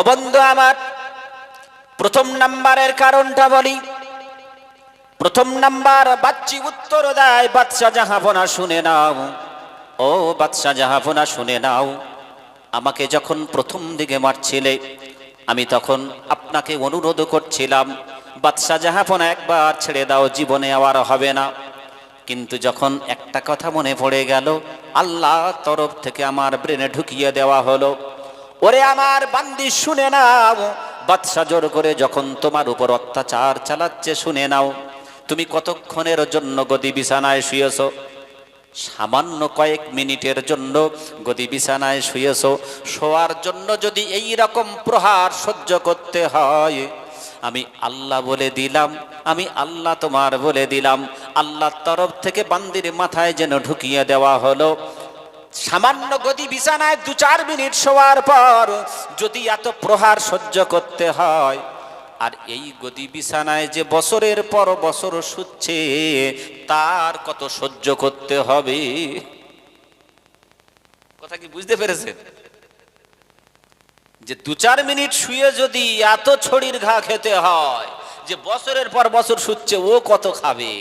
ও বন্ধু আমার। প্রথম নাম্বারের কারণটা বলি। প্রথম নাম্বার, বাচ্চি উত্তর দেয় বাদশা জাহাপনা শুনে নাও। ও বাদশা জাহাপনা শুনে নাও। আমাকে যখন প্রথম দিকে মারছিলে, আমি তখন আপনাকে অনুরোধ করছিলাম বাদশা জাহাপনা একবার ছেড়ে দাও, জীবনে আবার হবে না। কিন্তু যখন একটা কথা মনে পড়ে গেল আল্লাহ তরফ থেকে আমার ব্রেনে ঢুকিয়ে দেওয়া হলো। ওরে আমার বান্দি, শুনে নাও। বাদশা জোর করে যখন তোমার উপর অত্যাচার চালাচ্ছে, শুনে নাও। তুমি কতক্ষণের জন্য গদি বিছানায় শুয়েছ? সামান্য কয়েক মিনিটের জন্য গদি বিছানায় শুয়েছ। শোয়ার জন্য যদি এই রকম প্রহার সহ্য করতে হয়, আমি আল্লাহ বলে দিলাম, আমি আল্লাহ তোমার বলে দিলাম। আল্লাহর তরফ থেকে বান্দির মাথায় যেন ঢুকিয়ে দেওয়া হলো। সামান্য গদি বিছানায় দু চার মিনিট শোয়ার পর যদি এত প্রহার সহ্য করতে হয়, আর এই গদি বিছানায় যে বছরের পর বছর শুচ্ছে, তার কত সহ্য করতে হবে? কথা কি বুঝতে পেরেছেন? যে দু চার মিনিট শুয়ে যদি এত ছড়ির ঘা খেতে হয়, যে বছরের পর বছর শুচ্ছে, ও কত খাবে?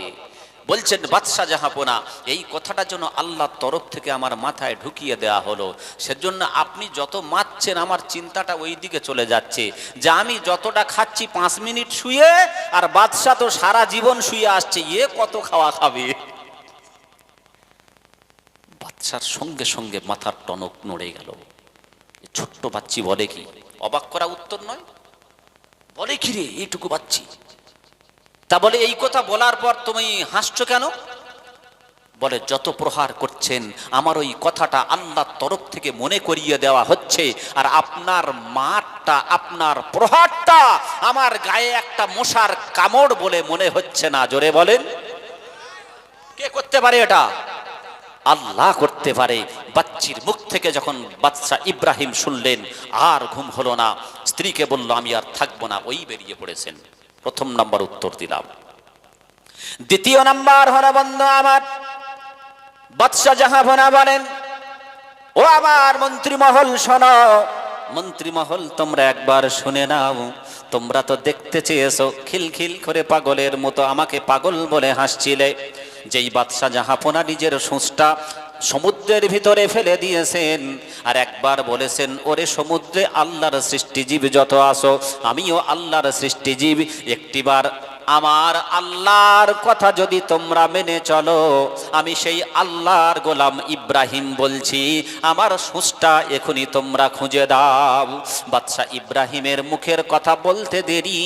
বলছেন, বাদশাহ জাহাপনা এই কথাটা যেন আল্লাহর তরফ থেকে আমার মাথায় ঢুকিয়ে দেওয়া হলো। সেজন্য আপনি যত মারছেন, আমার চিন্তাটা ওই দিকে চলে যাচ্ছে যে আমি যতটা খাচ্ছি, পাঁচ মিনিট শুয়ে আর বাদশাহ তো সারা জীবন শুয়ে আসছে, এ কত খাওয়া খাবে? বাচ্চার সঙ্গে সঙ্গে মাথার টনক নড়ে গেল। ছোট্ট বাচ্চি বলে কি? অবাক করা উত্তর নয়? বলে কি রে, এইটুকু বাচ্চি? তা বলে, এই কথা বলার পর তুমি হাসছো কেন? বলে, যত প্রহার করছেন, আমার ওই কথাটা আল্লাহর তরফ থেকে মনে করিয়ে দেওয়া হচ্ছে, আর আপনার মারটা, আপনার প্রহারটা আমার গায়ে একটা মশার কামড় বলে মনে হচ্ছে না। জোরে বলেন। কে করতে পারে এটা? আল্লাহ করতে পারে। বাচ্চির মুখ থেকে যখন বাচ্চা ইব্রাহিম শুনলেন, আর ঘুম হলো না, স্ত্রীকে বলল, আমি আর থাকব না। ওই বেরিয়ে পড়েছেন। প্রথম নাম্বার উত্তর দিলাম। দ্বিতীয় নাম্বার হলো বন্ধু আমার, বাদশাহ জাহাবনা বলেন, ও আমার মন্ত্রীমহল শোনো। মন্ত্রীমহল তোমরা একবার শুনে নাও, তোমরা তো দেখতে চেয়েছো, খিলখিল করে পাগলের মতো আমাকে পাগল বলে হাসছিলে। যেই বাদশাহ জাহাপনা নিজের সুঁচটা সমুদ্রের ভিতরে ফেলে দিয়েছেন। আর একবার বলেছেন, ওরে সমুদ্রে আল্লাহর সৃষ্টিজীব যত আসো আমিও আল্লাহর সৃষ্টিজীব। একটিবার আমার আল্লাহর কথা যদি তোমরা মেনে চলো, আমি সেই আল্লাহর গোলাম ইব্রাহিম বলছি, আমার সুসটা এখনই তোমরা খুঁজে দাও। বাদশাহ ইব্রাহিমের মুখের কথা বলতে দেরি।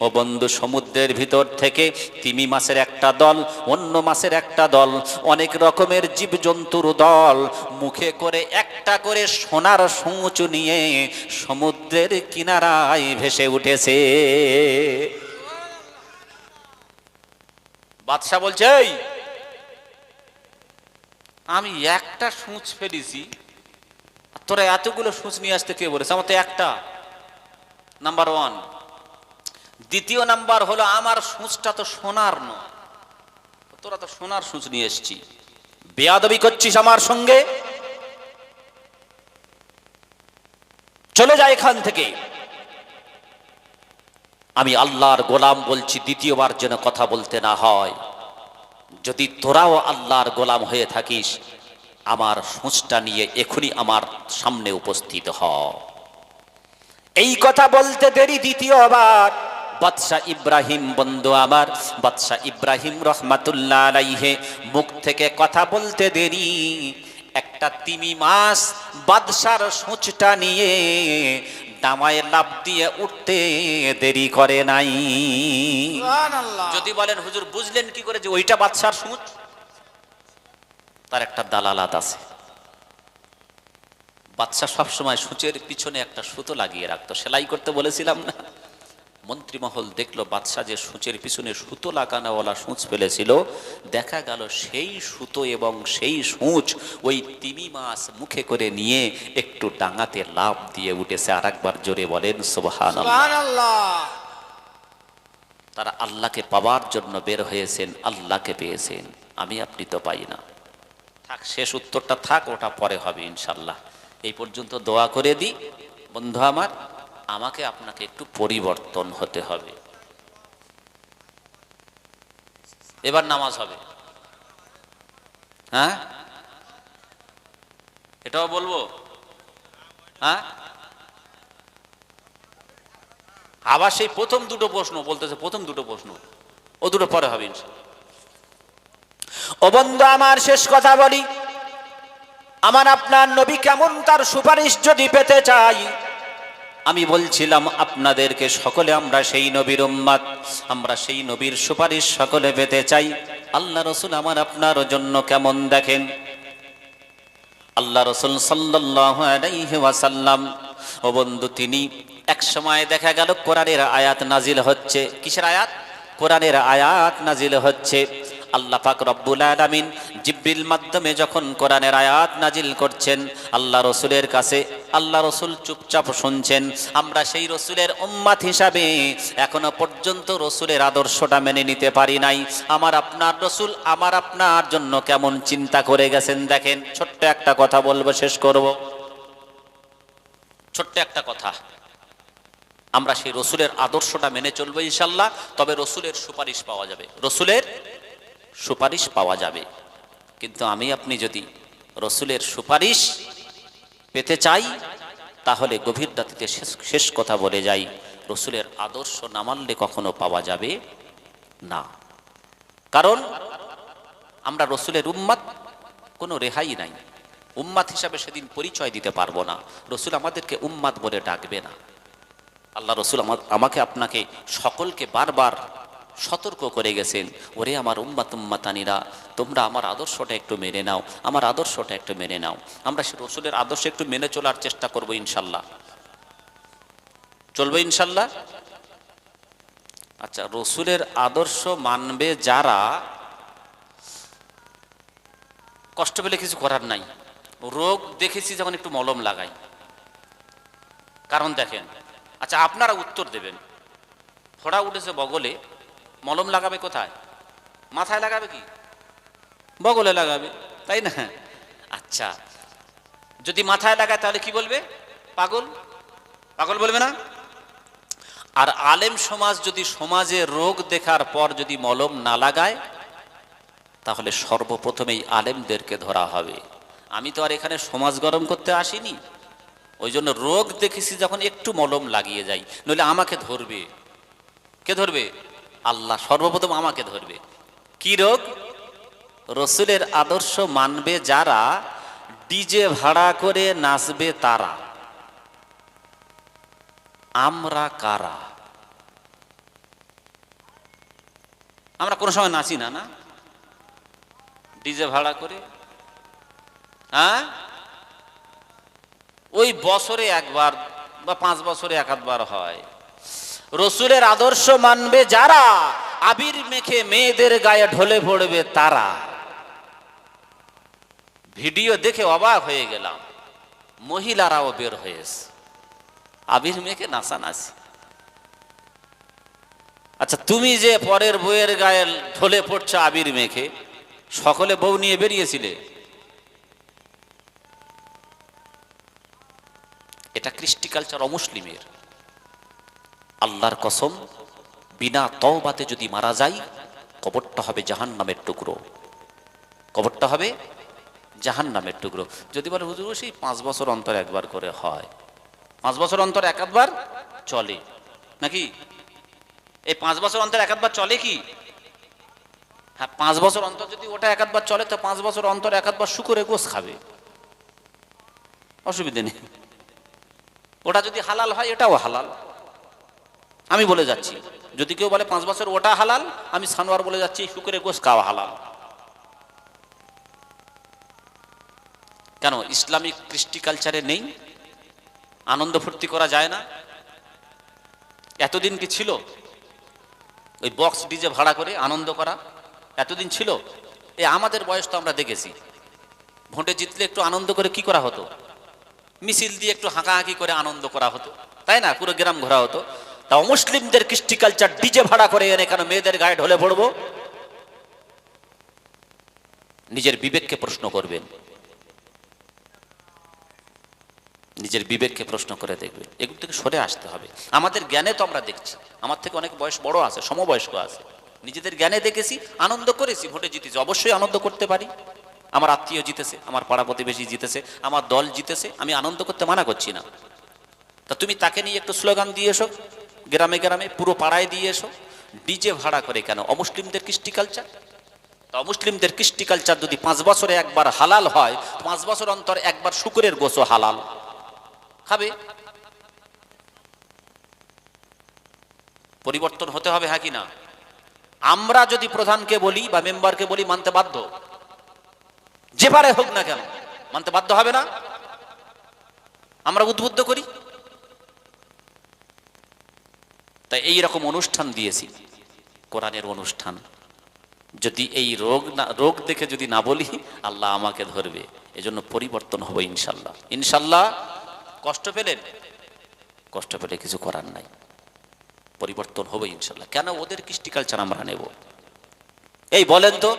ও বন্ধু, সমুদ্রের ভিতর থেকে তিমি মাছের একটা দল, অন্য মাছের একটা দল, অনেক রকমের জীবজন্তুর দল, মুখে করে একটা করে সোনার সূচ নিয়ে সমুদ্রের কিনারায় ভেসে উঠেছে। বাদশাহ বলছে "এই, আমি একটা সূচ ফেলেছি তোরা এতগুলো সূচ নিয়ে আসতে কে বলেছে? আমার তো একটা। নাম্বার ওয়ান দ্বিতীয় নাম্বার হলো আমার সূচটা তো সোনার নয়। তোরা তো সোনার সূচ নিয়ে এসছি। বেয়াদবি করছিস আমার সঙ্গে। চলে যায় এখান থেকে। আমি আল্লাহর গোলাম বলছি, দ্বিতীয়বার যেন কথা বলতে না হয়। যদি তোরাও আল্লাহর গোলাম হয়ে থাকিস, আমার সূচটা নিয়ে এখনই আমার সামনে উপস্থিত হ। এই কথা বলতে দেরি দ্বিতীয়বার। বাদশাহ ইব্রাহিম বন্ধু আমার বাদশাহ ইব্রাহিম রহমাতুল্লাহ আলাইহে, মুখ থেকে কথা বলতে দেরি। একটা তিমি মাস বাদশার সূচটা নিয়ে ডামায় লাভ দিয়ে উঠতে দেরি করে নাই। যদি বলেন হুজুর বুঝলেন কি করে যে ওইটা বাচ্চার সুচ তার একটা দালালাত আছে। বাচ্চা সবসময় সূচের পিছনে একটা সুতো লাগিয়ে রাখতো। সেলাই করতে বলেছিলাম না? মন্ত্রীমহল দেখল বাদশাহ যে সূচের পিছনে সুতো লাগানোওয়ালা সূচ ফেলেছিল। দেখা গেল সেই সুতো এবং সেই সূচ ওই তিমি মাছ মুখে করে নিয়ে একটু ডাঙাতে লাভ দিয়ে উঠেছে। আর একবার জোরে বলেন সুবহান তারা আল্লাহকে পাওয়ার জন্য বের হয়েছেন আল্লাহকে পেয়েছেন। আমি আপনি তো পাই না। থাক শেষ উত্তরটা থাক ওটা পরে হবে ইনশাল্লাহ। এই পর্যন্ত দোয়া করে দিই। বন্ধু আমার আমাকে আপনাকে একটু পরিবর্তন হতে হবে। এবার নামাজ হবে। হ্যাঁ? এটাও বলব? হ্যাঁ? আবার সেই প্রথম দুটো প্রশ্ন বলতেছে, প্রথম দুটো প্রশ্ন। ও দুটো পরে হবে। ও বন্ধু, আমার শেষ কথা বলি। আমার আপনার নবী কেমন তার সুপারিশ যদি পেতে চাই আমি বলছিলাম, আপনাদেরকে সকলে আমরা সেই নবীর উম্মাদ। আমরা সেই নবীর সুপারিশ সকলে পেতে চাই। আল্লাহ রসুল আমার আপনার জন্য কেমন দেখেন? আল্লাহ রসুল ওয়াসাল্লাম, ও বন্ধু, তিনি এক সময় দেখা গেল কোরআনের আয়াত নাজিল হচ্ছে। কিসের আয়াত? কোরআনের আয়াত নাজিল হচ্ছে। আল্লাহ পাক রব্বুল আলামিন জিব্রিল মাধ্যমে যখন কোরআনের আয়াত নাজিল করছেন, আল্লাহ রসুলের কাছে আল্লাহ রসুল চুপচাপ শুনছেন। আমরা সেই রসুলের উম্মাত হিসাবে এখনও পর্যন্ত রসুলের আদর্শটা মেনে নিতে পারি নাই। আমার আপনার রসুল আমার আপনার জন্য কেমন চিন্তা করে গেছেন দেখেন। ছোট্ট একটা কথা বলব, শেষ করব। ছোট্ট একটা কথা। আমরা সেই রসুলের আদর্শটা মেনে চলবো ইনশাল্লাহ, তবে রসুলের সুপারিশ পাওয়া যাবে। রসুলের সুপারিশ পাওয়া যাবে। কিন্তু আমি আপনি যদি রসুলের সুপারিশ পেতে চাই, তাহলে গভীর রাতিতে শেষ শেষ কথা বলে যাই। রসুলের আদর্শ না মানলে কখনো পাওয়া যাবে না। কারণ আমরা রসুলের উম্মাদ কোনো রেহাই নাই। উম্মাদ হিসাবে সেদিন পরিচয় দিতে পারব না। রসুল আমাদেরকে উম্মাদ বলে ডাকবে না। আল্লাহ রসুল আমা- আমাকে আপনাকে সকলকে বারবার সতর্ক করে গেছেন, ওরে আমার উম্মাত উম্মাতানিরা, তোমরা আমার আদর্শটা একটু মেনে নাও, আমার আদর্শটা একটু মেনে নাও। আমরা সে রসুলের আদর্শ একটু মেনে চলার চেষ্টা করব ইনশাল্লাহ। চলবে ইনশাল্লাহ? আচ্ছা রসুলের আদর্শ মানবে যারা, কষ্ট পেলে কিছু করার নাই। রোগ দেখেছি যখন একটু মলম লাগাই। কারণ দেখেন আচ্ছা আপনারা উত্তর দেবেন। ফোড়া উঠেছে বগলে মলম লাগাবে কোথায়? মাথায় লাগাবে কি? বগলে লাগাবে, তাই না? আচ্ছা যদি মাথায় লাগায় তাহলে কি বলবে? পাগল? পাগল বলবে না? আর আলেম সমাজ যদি সমাজে রোগ দেখার পর যদি মলম না লাগায়, তাহলে সর্বপ্রথমেই আলেমদেরকে ধরা হবে। আমি তো আর এখানে সমাজ গরম করতে আসিনি। ওই জন্য রোগ দেখেছি যখন একটু মলম লাগিয়ে যাই, নইলে আমাকে ধরবে। কে ধরবে? আল্লাহ সর্বপ্রথম আমাকে ধরবে। কি রোগ? রসুলের আদর্শ মানবে যারা ডিজে ভাড়া করে নাচবে তারা। আমরা কারা? আমরা কোনো সময় নাচি না না? ডিজে ভাড়া করে? হ্যাঁ? ওই বছরে একবার বা পাঁচ বছরে এক হয়। রসুলের আদর্শ মানবে যারা, আবির মেখে মেয়েদের গায়ে ঢলে পড়বে তারা। ভিডিও দেখে অবাক হয়ে গেলাম। মহিলারাও বের হয়েছে। আবির মেখে নাচানাচি। আচ্ছা তুমি যে পরের বইয়ের গায়ে ঢলে পড়ছো আবির মেখে, সকলে বউ নিয়ে বেরিয়েছিলে? এটা কৃষ্টি কালচার অমুসলিমের আল্লাহর কসম, বিনা তওবাতে যদি মারা যায়, কবরটা হবে জাহান নামের টুকরো। কবরটা হবে জাহান নামের টুকরো। যদি বলে, হুজুর সেই পাঁচ বছর অন্তর একবার করে হয়। পাঁচ বছর অন্তর এক আধবার চলে। নাকি? এই পাঁচ বছর অন্তর এক আধবার চলে কি? হ্যাঁ পাঁচ বছর অন্তর যদি ওটা এক আধবার চলে, তো পাঁচ বছর অন্তর এক আধবার শুকুরে গোস খাবে। অসুবিধে নেই। ওটা যদি হালাল হয়, এটাও হালাল। আমি বলে যাচ্ছি। যদি কেউ বলে পাঁচ বছর ওটা হালাল, আমি সানোয়ার বলে যাচ্ছি, শুকুরে গোস খাওয়া হালাল। কেন, ইসলামিক কৃষ্টি কালচারে নেই? আনন্দ ফুর্তি করা যায় না? এতদিন কি ছিল? ওই বক্স ডিজে ভাড়া করে আনন্দ করা এতদিন ছিল? এ আমাদের বয়স তো আমরা দেখেছি। ভোটে জিতলে একটু আনন্দ করে কি করা হতো? মিছিল দিয়ে একটু হাঁকাহাঁকি করে আনন্দ করা হতো। তাই না? পুরো গ্রাম ঘোরা হতো। তা মুসলিমদের কৃষ্টি কালচার ডিজে ভাড়া করে এনে কেন মেয়েদের গায়ে ঢলে পড়ব? নিজের বিবেককে প্রশ্ন করবেন। নিজের বিবেককে প্রশ্ন করে দেখবে এগুলো থেকে সরে আসতে হবে। আমাদের জ্ঞানে তো আমরা দেখছি। আমার থেকে অনেক বয়স বড় আছে, সমবয়স্ক আছে। নিজেদের জ্ঞানে দেখেছি, আনন্দ করেছি, ভোটে জিতেছি। অবশ্যই আনন্দ করতে পারি। আমার আত্মীয় জিতেছে, আমার পাড়া প্রতিবেশী জিতেছে, আমার দল জিতেছে। আমি আনন্দ করতে মানা করছি না। তা তুমি তাকে নিয়ে একটু স্লোগান দিয়ে এসো। গ্রামে গ্রামে পুরো পাড়ায় দিয়ে এসো। ডিজে ভাড়া করে কেন? অমুসলিমদের কৃষ্টি কালচার তা অমুসলিমদের কৃষ্টি কালচার যদি পাঁচ বছরে একবার হালাল হয়, পাঁচ বছর অন্তর একবার শুকুরের গোসো হালাল। খাবে? পরিবর্তন হতে হবে হ্যাঁ কি না? আমরা যদি প্রধানকে বলি বা মেম্বারকে বলি, মানতে বাধ্য? যেবারে হোক না কেন, মানতে বাধ্য হবে না? আমরা উদ্বুদ্ধ করি? তাই এই রকম অনুষ্ঠান দিয়েছি, কোরআনের অনুষ্ঠান। যদি এই রোগ না, রোগ দেখে যদি না বলি, আল্লাহ আমাকে ধরবে। এজন্য পরিবর্তন হবে ইনশাল্লাহ। ইনশাল্লাহ কষ্ট পেলেন কষ্ট পেলে কিছু করার নাই। পরিবর্তন হবে ইনশাল্লাহ। কেন ওদের কৃষ্টি কালচার আমরা নেব? এই বলেন তো,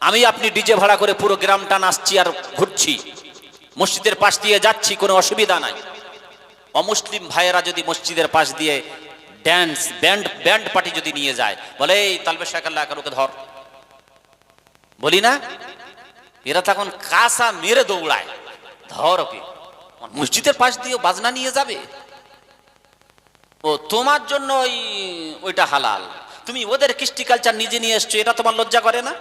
আমি আপনি ডিজে ভাড়া করে পুরো গ্রামটা নাচছি আর ঘুরছি। মসজিদের পাশ দিয়ে যাচ্ছি, কোনো অসুবিধা নাই। অমুসলিম ভাইয়েরা যদি মসজিদের পাশ দিয়ে ড্যান্স ব্যান্ড ব্যান্ড পার্টি যদি নিয়ে যায়, বলে, এই তালবে শাকাল্লা ওকে ধর। বলি না? এরা তখন কাসা মেরে দৌড়ায়। ধর ওকে। মসজিদের পাশ দিয়ে বাজনা নিয়ে যাবে। ও, তোমার জন্য ওই, ওইটা হালাল। তুমি ওদের কৃষ্টি কালচার নিজে নিয়ে এসছো, এটা তোমার লজ্জা করে না?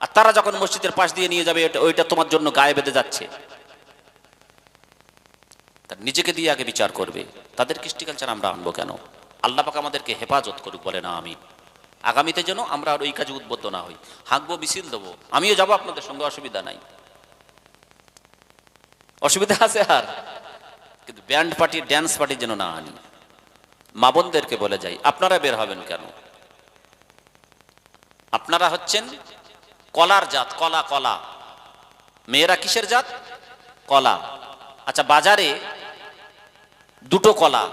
আর তারা যখন মসজিদের পাশ দিয়ে নিয়ে যাবে, ওইটা তোমার জন্য গায়ে বেঁধে যাচ্ছে। তার নিজেকে দিয়ে আগে বিচার করবে। তাদের কৃষ্টি কালচার আমরা আনব কেন? আল্লাহ পাক আমাদেরকে হেফাজত করুক, বলে না আমি আগামীতে যেন আমরা আর ওই কাজে উদ্বুদ্ধ না হই। হাঁকবো, মিছিল দেবো। আমিও যাব আপনাদের সঙ্গে, অসুবিধা নাই। অসুবিধা আছে আর। কিন্তু ব্যান্ড পার্টি, ড্যান্স পার্টি যেন না আনি। মা বোনদেরকে বলে যাই, আপনারা বের হবেন কেন? আপনারা হচ্ছেন কলার জাত, কলা কলা। মেয়েরা কিসের জাত? কলা। আচ্ছা বাজারে দুটো কলা।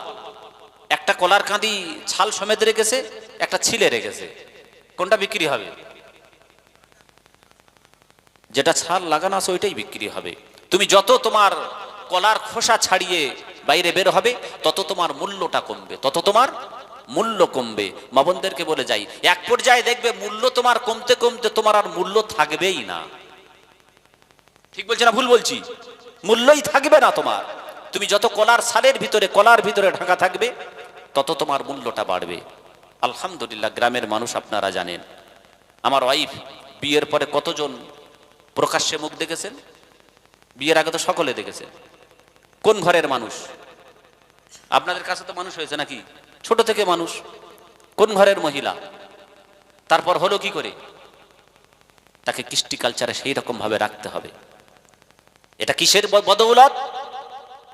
একটা কলার কাঁদি ছাল সমেত রেখেছে, একটা ছিলে রেখেছে। কোনটা বিক্রি হবে? যেটা ছাল লাগানো আছে, ওইটাই বিক্রি হবে। তুমি যত তোমার কলার খোসা ছাড়িয়ে বাইরে বের হবে, তত তোমার মূল্যটা কমবে, তত তোমার মূল্য কমবে। মাবনদেরকে বলে যাই, এক পর্যায়ে দেখবে মূল্য তোমার কমতে কমতে তোমার আর মূল্য থাকবেই না। ঠিক বলছি না, ভুল বলছি? মূল্যই থাকবে না তোমার। তুমি যত কলার সালের ভিতরে, কলার ভিতরে ঢাকা থাকবে, তত তোমার মূল্যটা বাড়বে। আলহামদুলিল্লাহ, গ্রামের মানুষ আপনারা জানেন। আমার ওয়াইফ বিয়ের পরে কতজন প্রকাশ্যে মুখ দেখেছেন? বিয়ের আগে তো সকলে দেখেছেন। কোন ঘরের মানুষ? আপনাদের কাছে তো মানুষ হয়েছে নাকি? ছোট থেকে মানুষ। কোন ঘরের মহিলা? তারপর হলো কি করে? তাকে কৃষ্টি কালচারে সেই রকম ভাবে রাখতে হবে। এটা কিসের বদৌলত?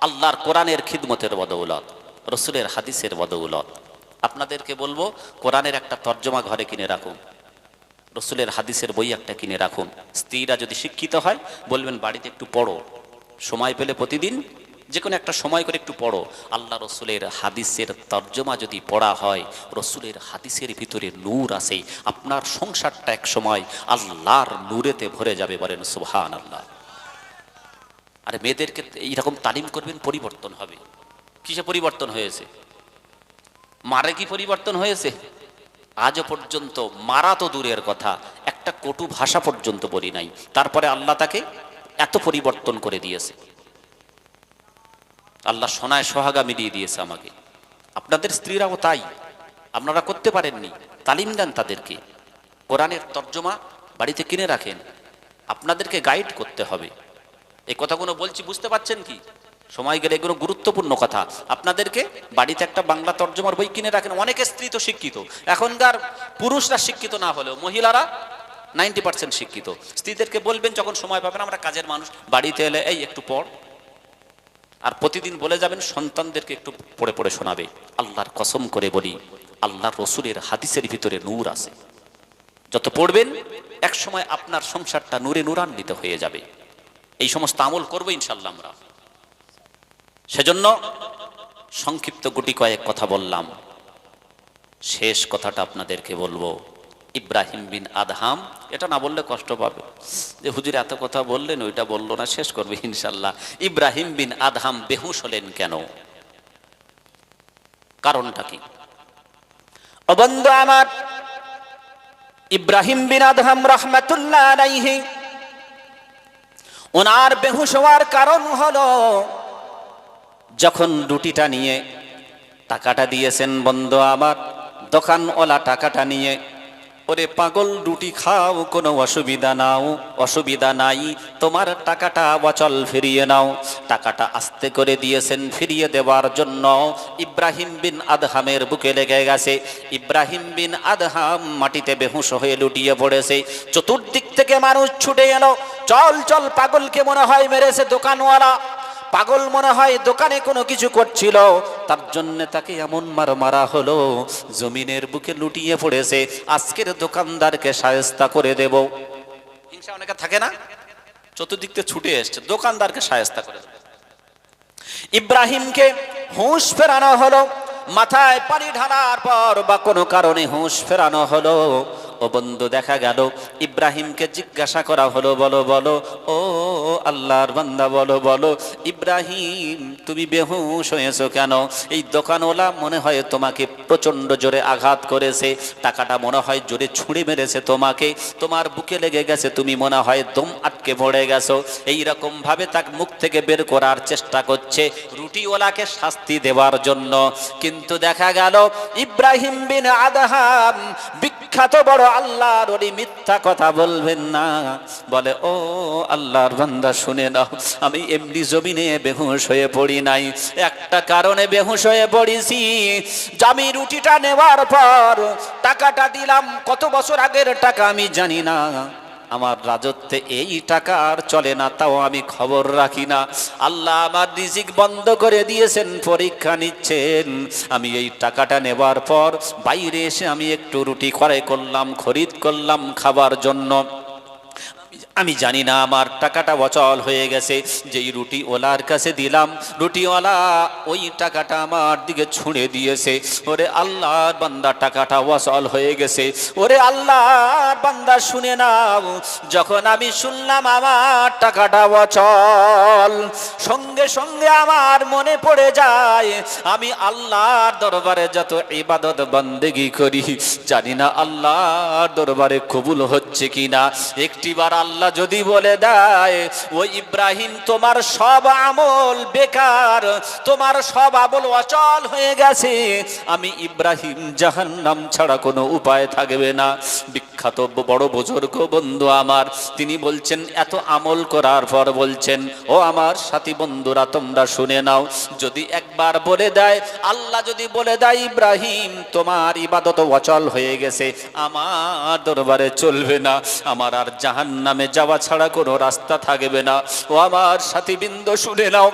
আল্লাহর কোরআনের খিদমতের বদৌলত, রসুলের হাদিসের বদৌলত। আপনাদেরকে বলব, কোরআনের একটা তর্জমা ঘরে কিনে রাখুন, রসুলের হাদিসের বই একটা কিনে রাখুন। স্ত্রীরা যদি শিক্ষিত হয়, বলবেন, বাড়িতে একটু পড়ো, সময় পেলে প্রতিদিন যে কোনো একটা সময় করে একটু পড়ো। আল্লাহ রসুলের হাদিসের তর্জমা যদি পড়া হয়, রসুলের হাদিসের ভিতরে নূর আসে আপনার সংসারটা এক সময় আল্লাহর নূরেতে ভরে যাবে বলেন সুবহান আল্লাহ আর মেয়েদেরকে এইরকম তালিম করবেন, পরিবর্তন হবে। কিসে পরিবর্তন হয়েছে? মারে কি পরিবর্তন হয়েছে? আজও পর্যন্ত মারা তো দূরের কথা, একটা কটু ভাষা পর্যন্ত বলি নাই। তারপরে আল্লাহ তাকে এত পরিবর্তন করে দিয়েছে। আল্লাহ সোনায় সোহাগা মিলিয়ে দিয়েছে আমাকে। আপনাদের স্ত্রীরাও তাই, আপনারা করতে পারেননি। তালিম দেন তাদেরকে। কোরআনের তর্জমা বাড়িতে কিনে রাখেন। আপনাদেরকে গাইড করতে হবে। এই কথাগুলো বলছি, বুঝতে পারছেন কি? সময় গেলে এগুলো গুরুত্বপূর্ণ কথা। আপনাদেরকে বাড়িতে একটা বাংলা তর্জমার বই কিনে রাখেন, অনেকে স্ত্রী তো শিক্ষিত। এখনকার পুরুষরা শিক্ষিত না হলেও মহিলারা নাইনটি পার্সেন্ট শিক্ষিত। স্ত্রীদেরকে বলবেন, যখন সময় পাবেন, আমরা কাজের মানুষ। বাড়িতে এলে, এই একটু পড়। আর প্রতিদিন বলে যাবেন, সন্তানদেরকে একটু পড়ে পড়ে শোনাবে। আল্লাহর কসম করে বলি, আল্লাহর রসুলের হাদিসের ভিতরে নূর আছে। যত পড়বেন এক সময় আপনার সংসারটা নূরে নূরান্বিত হয়ে যাবে। এই সমস্ত আমল করব ইনশাল্লাহ আমরা। সেজন্য সংক্ষিপ্ত গুটি কয়েক কথা বললাম। শেষ কথাটা আপনাদেরকে বলব। ইব্রাহিম বিন আদহাম, এটা না বললে কষ্ট পাবে। যে হুজুর এত কথা বললেন, ওইটা বলল না, শেষ করবে ইনশাল্লাহ ইব্রাহিম বিন আদহাম বেহুশ হলেন কেন? কারণটা কি? ও বন্ধু আমার, ইব্রাহিম বিন আদহাম রহমাতুল্লাহ ওনার বেহুশ হওয়ার কারণ হলো, যখন রুটিটা নিয়ে টাকাটা দিয়েছেন বন্ধ আমার, দোকানওয়ালা টাকাটা নিয়ে ওরে পাগল রুটি খাও, কোনো অসুবিধা নাও, অসুবিধা নাই, তোমার টাকাটা অচল ফিরিয়ে নাও। টাকাটা আস্তে করে দিয়েছেন ফিরিয়ে দেওয়ার জন্য। ইব্রাহিম বিন আদহামের বুকে লেগে গেছে। ইব্রাহিম বিন আদহাম মাটিতে বেহুশ হয়ে লুটিয়ে পড়েছে। চতুর্দিক থেকে মানুষ ছুটে এলো। চল চল, পাগলকে মনে হয় মেরেছে দোকানওয়ালা। পাগল মনে হয় দোকানে কোনো কিছু করছিল। তার জন্য তাকে এমন মার মারা হলো, জমিনের বুকে লুটিয়ে পড়েছে, আজকের দোকানদারকে সায়স্তা করে দেব। হিংসা অনেকে থাকে না? চতুর্দিক থেকে ছুটে এসছে, দোকানদারকে সায়স্তা করে ইব্রাহিমকে হুঁশ ফেরানো হলো, মাথায় পানি ঢালার পর বা কোনো কারণে হুঁশ ফেরানো হলো। ও বন্ধু দেখা গেল। ইব্রাহিমকে জিজ্ঞাসা করা হলো, বলো বলো, ও আল্লাহর বান্দা, বলো বলো, ইব্রাহিম, তুমি বেহুশ হয়েছো কেন? এই দোকানওয়ালা মনে হয় তোমাকে প্রচণ্ড জোরে আঘাত করেছে। টাকাটা মনে হয় জোরে ছুঁড়ে মেরেছে তোমাকে। তোমার বুকে লেগে গেছে, তুমি মনে হয় দম আটকে পড়ে গেছো। এই ভাবে তাকে মুখ থেকে বের করার চেষ্টা করছে রুটিওয়ালাকে শাস্তি দেওয়ার জন্য। কিন্তু দেখা গেল, ইব্রাহিম বিন আদহাম বিখ্যাত বড় আল্লাহর ওই মিথ্যা কথা বলবেন না। বলে, ও আল্লাহর বান্দা, শুনে নাও, আমি এমনি জমিনে বেহুশ হয়ে পড়ি নাই। একটা কারণে বেহুশ হয়ে পড়েছি। আমি রুটিটা নেওয়ার পর টাকাটা দিলাম, কত বছর আগের টাকা আমি জানি না। আমার রাজত্বে এই টাকা আর চলে না, তাও আমি খবর রাখি না। আল্লাহ আমার রিজিক বন্ধ করে দিয়েছেন, পরীক্ষা নিচ্ছেন। আমি এই টাকাটা নেবার পর বাইরে এসে আমি একটু রুটি ক্রয় করলাম, খরিদ করলাম খাবার জন্য। আমি জানি না, আমার টাকাটা অচল হয়ে গেছে। যেই রুটি ওলার কাছে দিলাম, রুটিওয়ালা ওই টাকাটা আমার দিকে ছুঁড়ে দিয়েছে। ওরে আল্লাহর বান্দা, টাকাটা অচল হয়ে গেছে। ওরে আল্লাহর বান্দা, শুনে নাও, যখন আমি শুনলাম আমার টাকাটা অচল, সঙ্গে সঙ্গে আমার মনে পড়ে যায়, আমি আল্লাহর দরবারে যত ইবাদত বন্দেগি করি, জানি না আল্লাহর দরবারে কবুল হচ্ছে কিনা। একটিবার আল্লাহ যদি বলে দেয় ওই ইব্রাহিম, তোমার সব আমল বেকার, তোমার সব আমল অচল হয়ে গেছে। আমি ইব্রাহিম জাহান্নাম ছাড়া কোনো উপায় থাকবে না। বিখ্যাত বড় বুজুর্গ বন্ধু আমার, তিনি বলছেন, এত আমল করার পর বলছেন, ও আমার সাথী বন্ধুরা, তোমরা শুনে নাও। যদি একবার বলে দেয়, আল্লাহ যদি বলে দেয়, ইব্রাহিম, তোমার ইবাদত অচল হয়ে গেছে। আমার দরবারে চলবে না। আমার আর জাহান নামে যাওয়া ছাড়া কোনো রাস্তা থাকবে না। ও আমার সাথীবৃন্দ শুনে নাও।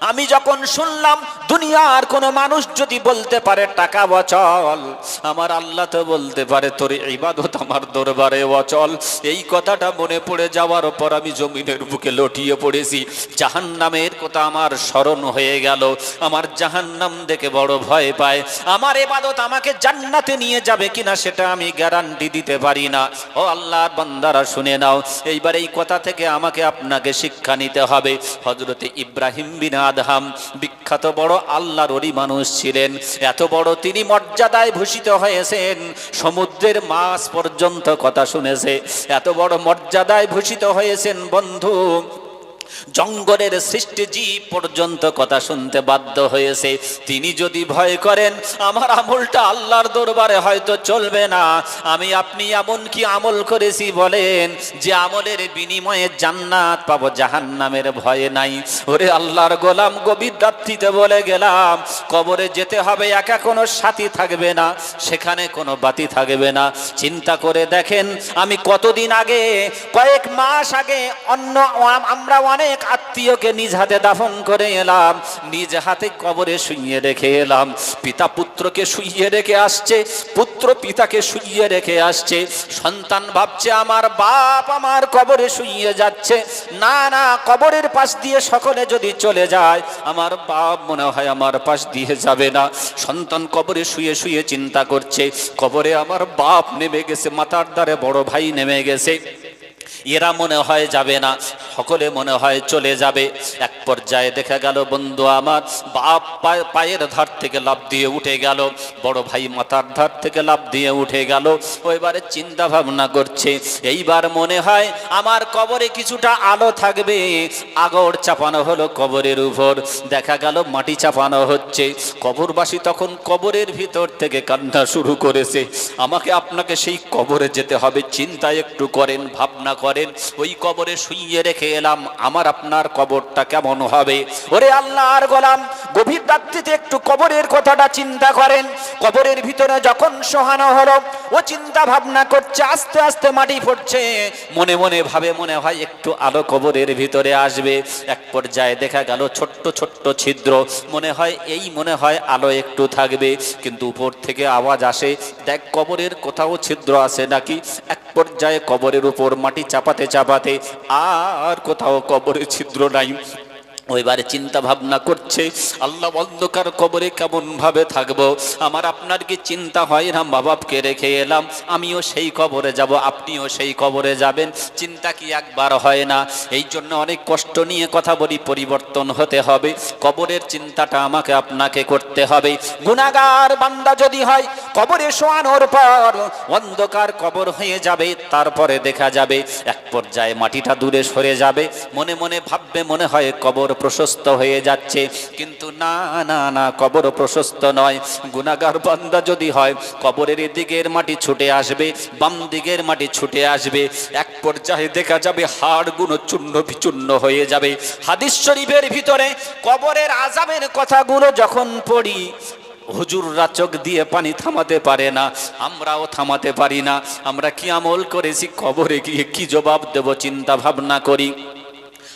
আমি যখন শুনলাম দুনিয়ার কোনো মানুষ যদি বলতে পারে, টাকা অচল। আমার আল্লাহ তো বলতে পারে, তোর ইবাদত আমার দরবারে অচল। এই কথাটা মনে পড়ে যাওয়ার পর আমি জমিনের বুকে লটিয়ে পড়েছি। জাহান্নামের কথা আমার স্মরণ হয়ে গেল। আমার জাহান্নাম দেখে বড় ভয় পায়। আমার এবাদত আমাকে জান্নাতে নিয়ে যাবে কিনা সেটা আমি গ্যারান্টি দিতে পারি না। ও আল্লাহর বান্দারা শুনে নাও। এইবার এই কথা থেকে আমাকে আপনাকে শিক্ষা নিতে হবে। হজরতে ইব্রাহিম বিন আদহাম বিখ্যাত বড় আল্লাহর ওরি মানুষ ছিলেন। এত বড় তিনি মর্যাদায় ভূষিত হয়েছেন। সমুদ্রের মাছ পর্যন্ত কথা শুনেছে। এত বড় মর্যাদায় ভূষিত হয়েছেন বন্ধু। জঙ্গলের সৃষ্টি জীব পর্যন্ত কথা শুনতে বাধ্য হয়েছে। তিনি যদি ভয় করেন, আমার আমলটা আল্লাহর দরবারে হয়তো চলবে না। আমি, আপনি এমন কি আমল করেছি বলেন, যে আমলের বিনিময়ে জান্নাত পাবো, জাহান্নামের ভয়ে নাই। ওরে আল্লাহর গোলাম গভীর রাত্রিতে বলে গেলাম, কবরে যেতে হবে, একা কোনো সাথী থাকবে না, সেখানে কোনো বাতি থাকবে না। চিন্তা করে দেখেন, আমি কতদিন আগে, কয়েক মাস আগে অন্য আমরা অনেক আত্মীয়কে নিজ হাতে দাফন করে এলাম, নিজ হাতে কবরে শুইয়ে রেখে এলাম। পিতা পুত্রকে শুইয়ে রেখে আসছে, পুত্র পিতাকে শুইয়ে রেখে আসছে। সন্তান ভাবছে, আমার বাপ আমার কবরে শুইয়ে যাচ্ছে। না না, কবরের পাশ দিয়ে সকলে যদি চলে যায়, আমার বাপ মনে হয় আমার পাশ দিয়ে যাবে না। সন্তান কবরে শুয়ে শুয়ে চিন্তা করছে, কবরে আমার বাপ নেমে গেছে, মাথার দ্বারে বড় ভাই নেমে গেছে। এরা মনে হয় যাবে না, সকলে মনে হয় চলে যাবে। এক পর্যায়ে দেখা গেল বন্ধু আমার, বাপ পায়ের ধার থেকে লাভ দিয়ে উঠে গেল, বড় ভাই মাথার ধার থেকে লাভ দিয়ে উঠে গেল। ওইবারে চিন্তা ভাবনা করছে, এইবার মনে হয় আমার কবরে কিছুটা আলো থাকবে। আগর চাপানো হলো কবরের উপর, দেখা গেল মাটি চাপানো হচ্ছে। কবরবাসী তখন কবরের ভিতর থেকে কান্না শুরু করেছে, আমাকে আপনাকে সেই কবরে যেতে হবে চিন্তা একটু করেন, ভাবনা করেন। ওই কবরে শুইয়ে রেখে এলাম। আমার আপনার কবরটা কেমন হবে? ওরে আল্লাহর গোলাম, গভীর রাত্রিতে একটু কবরের কথাটা চিন্তা করেন। কবরের ভিতরে যখন সোহানো হলো, ও চিন্তা ভাবনা করছে, আস্তে আস্তে মাটি পড়ছে। মনে মনে ভাবে, মনে হয় একটু আলো কবরের ভিতরে আসবে। এক পর্যায়ে দেখা গেল ছোট্ট ছোট্ট ছিদ্র। মনে হয় এই, মনে হয় আলো একটু থাকবে। কিন্তু উপর থেকে আওয়াজ আসে, দেখ কবরের কোথাও ছিদ্র আছে নাকি? এক পর্যায়ে কবরের উপর মাটি চাপাতে চাপাতে আর কোথাও কবরের ছিদ্র নাই। ওইবারে চিন্তা ভাবনা করছে, আল্লাহ অন্ধকার কবরে কেমন ভাবে থাকব? আমার আপনার কি চিন্তা হয় না? মা বাপকে রেখে এলাম, আমিও সেই কবরে যাব, আপনিও সেই কবরে যাবেন, চিন্তা কি একবার হয় না? এই জন্য অনেক কষ্ট নিয়ে কথা বলি, পরিবর্তন হতে হবে, কবরের চিন্তাটা আমাকে আপনাকে করতে হবে। গুণাগার বান্দা যদি হয়, কবরে শোয়ানোর পর অন্ধকার কবর হয়ে যাবে, তারপরে দেখা যাবে, এক পর্যায়ে মাটিটা দূরে সরে যাবে, মনে মনে ভাববে, মনে হয় কবর প্রশস্ত হয়ে যাচ্ছে। কিন্তু না না না, কবর প্রশস্ত নয়। গুণাগার বান্দা যদি হয়, কবরের দিকের মাটি ছুটে আসবে, বাম দিকের মাটি ছুটে আসবে। এক পর্যায়ে দেখা যাবে হাড়গুলো চূর্ণ বিচূর্ণ হয়ে যাবে। হাদিস শরীফের ভিতরে কবরের আজাবের কথাগুলো যখন পড়ি, হুজুররা চোখ দিয়ে পানি থামাতে পারে না, আমরাও থামাতে পারি না। আমরা কি আমল করেছি, কবরে গিয়ে কি জবাব দেব, চিন্তা ভাবনা করি।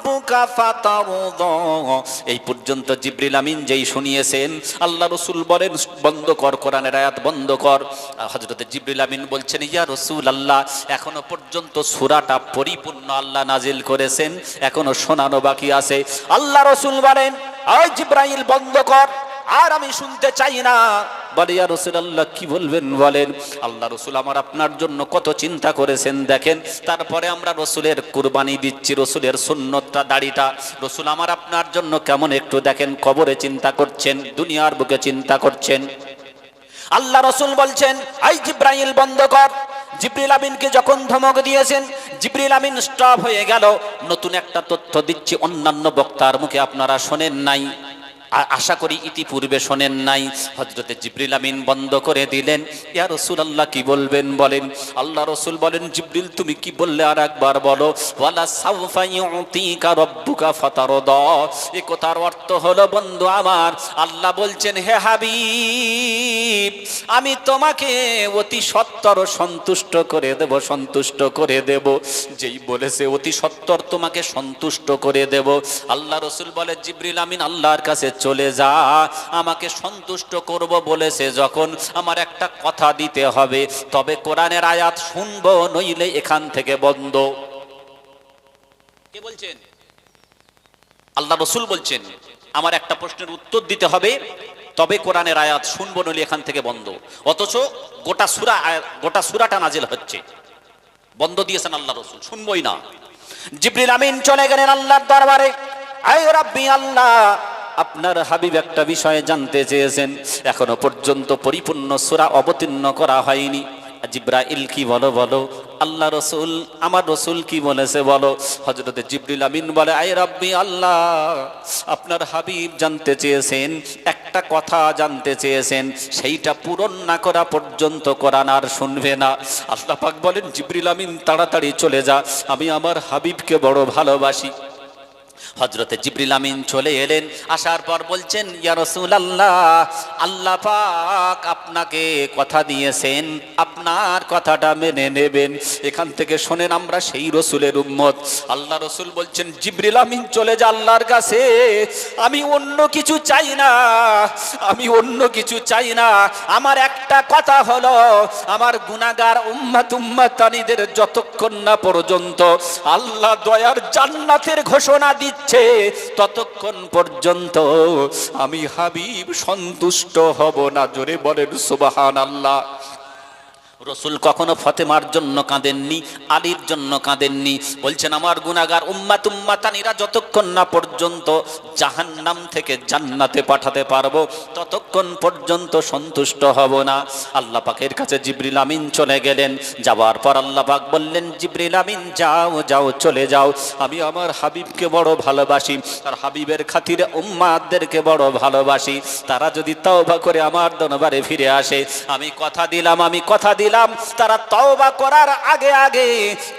রব্বুকা ফাতারদা। এই পর্যন্ত জিব্রিল আমিন যেই শুনিয়েছেন, আল্লাহ রসুল বলেন, বন্ধ কর, কোরআনের আয়াত বন্ধ কর। হজরত জিব্রিল আমিন বলছেন, ইয়া রসুল আল্লাহ এখনও পর্যন্ত সুরাটা পরিপূর্ণ আল্লাহ নাজিল করেছেন, এখনও শোনানো বাকি আছে। আল্লাহ রসুল বলেন ওই জিব্রাইল, বন্ধ কর, আর আমি শুনতে চাই না। বলে রসুল আল্লাহ কি বলবেন বলেন? আল্লাহ রসুল আমার আপনার জন্য কত চিন্তা করেছেন দেখেন। তারপরে আমরা রসুলের কুরবানি দিচ্ছি, রসুলের সুন্নতটা, দাড়িটা। রসুল আমার আপনার জন্য কেমন একটু দেখেন, কবরে চিন্তা করছেন, দুনিয়ার বুকে চিন্তা করছেন। আল্লাহ রসুল বলছেন, আই জিব্রাইল, বন্ধ কর। জিব্রিল আমিনকে যখন ধমক দিয়েছেন জিব্রিল আমিন স্টপ হয়ে গেল। নতুন একটা তথ্য দিচ্ছি, অন্যান্য বক্তার মুখে আপনারা শোনেন নাই। আশা করি ইতিপূর্বে শোনেন নাই। হজরতে জিব্রিল আমিন বন্ধ করে দিলেন। ইয়া রসুল আল্লাহ কি বলবেন বলেন? আল্লাহ রসুল বলেন, জিব্রিল, তুমি কি বললে আর একবার বলো? ওয়ালা সাউফা ইউতিকা রব্বুকা ফাতারদা। এ কথার অর্থ হলো, বন্ধু আমার, আল্লাহ বলছেন, হে হাবিব, আমি তোমাকে অতি সত্তর সন্তুষ্ট করে দেব, সন্তুষ্ট করে দেব। যেই বলেছে, অতি সত্তর তোমাকে সন্তুষ্ট করে দেব। আল্লাহ রসুল বলে, জিব্রিল আমিন আল্লাহর কাছে চলে যা, আমাকে সন্তুষ্ট করব বলেছে যখন আমার একটা কথা দিতে হবে। তবে কোরআনের আয়াত শুনব, নইলে এখান থেকে বন্ধ। কে বলছেন? আল্লাহ রসুল বলছেন, আমার একটা প্রশ্নের উত্তর দিতে হবে, তবে কোরআনের আয়াত শুনব, নইলে এখান থেকে বন্ধ। অথচ গোটা সুরা, গোটা সুরাটা নাজিল হচ্ছে। বন্ধ দিয়েছেন আল্লাহ রসুল, শুনবই না। জিব্রিল আমিন চলে গেলেন আল্লাহর দরবারে। আয় রাব্বি আল্লাহ আপনার হাবিব একটা বিষয়ে জানতে চেয়েছেন। এখনও পর্যন্ত পরিপূর্ণ সূরা অবতীর্ণ করা হয়নি। জিব্রাইল কি বলো বলো? আল্লাহ রসুল, আমার রসুল কি বলেছে বলো? হজরতে জিব্রিল আমিন বলে, আয় রাব্বি আল্লাহ, আপনার হাবিব জানতে চেয়েছেন, একটা কথা জানতে চেয়েছেন, সেইটা পূরণ না করা পর্যন্ত কোরআন আর শুনবে না। আল্লাহ পাক বলেন, জিব্রিল আমিন, তাড়াতাড়ি চলে যা, আমি আমার হাবিবকে বড় ভালোবাসি। হজরতে জিবরিল আমিন চলে এলেন। আসার পর বলছেন, ইয়া রাসূলুল্লাহ, আল্লাহ পাক আপনাকে কথা দিয়েছেন, আপনার কথাটা মেনে নেবেন। এখান থেকে শোনেন আমরা সেই রসুলের উম্মত। আল্লাহ রসুল বলছেন, জিবরিল আমিন চলে যা আল্লাহর কাছে। আমি অন্য কিছু চাই না, আমি অন্য কিছু চাই না। আমার একটা কথা হলো, আমার গুনাগার উম্মাত উম্মাতানিদের যতক্ষণ না পর্যন্ত আল্লাহ দয়ার জান্নাতের ঘোষণা দিচ্ছে ততক্ষণ পর্যন্ত আমি হাবিব সন্তুষ্ট হব না। জোরে বলেন সুবাহান আল্লাহ রসুল কখনো ফতেমার জন্য কাঁদেননি, আলীর জন্য কাঁদেননি। বলছেন, আমার গুনাগার উম্মাত উম্মাতানিরা যতক্ষণ না পর্যন্ত জাহান্নাম থেকে জান্নাতে পাঠাতে পারব, ততক্ষণ পর্যন্ত সন্তুষ্ট হব না। আল্লাহ পাকের কাছে জিবরিল আমিন চলে গেলেন। যাওয়ার পর আল্লাহ পাক বললেন, জিবরিল আমিন, যাও যাও, চলে যাও। আমি আমার হাবিবকে বড় ভালোবাসি আর হাবিবের খাতিরে উম্মাদেরকে বড় ভালোবাসি। তারা যদি তওবা করে আমার দনবারে ফিরে আসে, আমি কথা দিলাম, আমি কথা দিলাম, তারা তওবা করার আগে আগে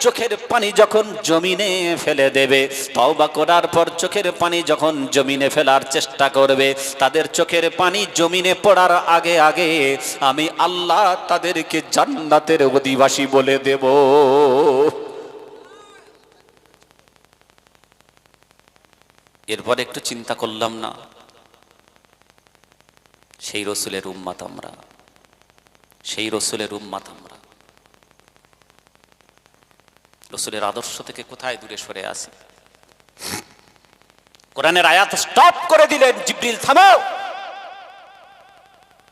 চোখের পানি যখন জমিনে ফেলে দেবে, তওবা করার পর চোখের পানি যখন জমিনে ফেলার চেষ্টা করবে, তাদের চোখের পানি জমিনে পড়ার আগে আগে আমি আল্লাহ তাদেরকে জান্নাতের অধিবাসী বলে দেব। এরপর একটু চিন্তা করলাম না, সেই রসুলের উম্মাত আমরা। সেই রসুলের উম্মাত আমরা। রসুলের আদর্শ থেকে কোথায় দূরে সরে আসি কোরআনের আয়াত স্টপ করে দিলেন, জিব্রিল, থামাও।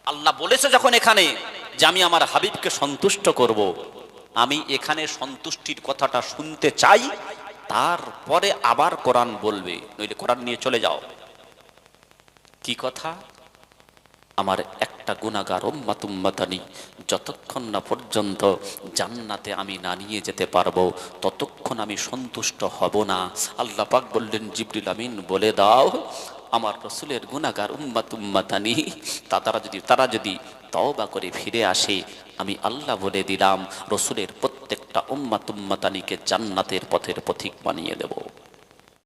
আল্লাহ বলেছে যখন এখানে যে আমি আমার হাবিবকে সন্তুষ্ট করব, আমি এখানে সন্তুষ্টির কথাটা শুনতে চাই, তারপরে আবার কোরআন বলবে। নইলে কোরআন নিয়ে চলে যাও। কি কথা? আমার একটা গুণাগার উম্মাতুম্মাতানি যতক্ষণ না পর্যন্ত জান্নাতে আমি না নিয়ে যেতে পারব, ততক্ষণ আমি সন্তুষ্ট হব না। আল্লাহ পাক বললেন, জিবরিল আমিন বলে দাও, আমার রসুলের গুণাগার উম্মাতুম্মাতানি তা তারা যদি তারা যদি তওবা করে ফিরে আসে, আমি আল্লাহ বলে দিলাম, রসুলের প্রত্যেকটা উম্মাতুম্মাতানিকে জান্নাতের পথের পথিক বানিয়ে দেব।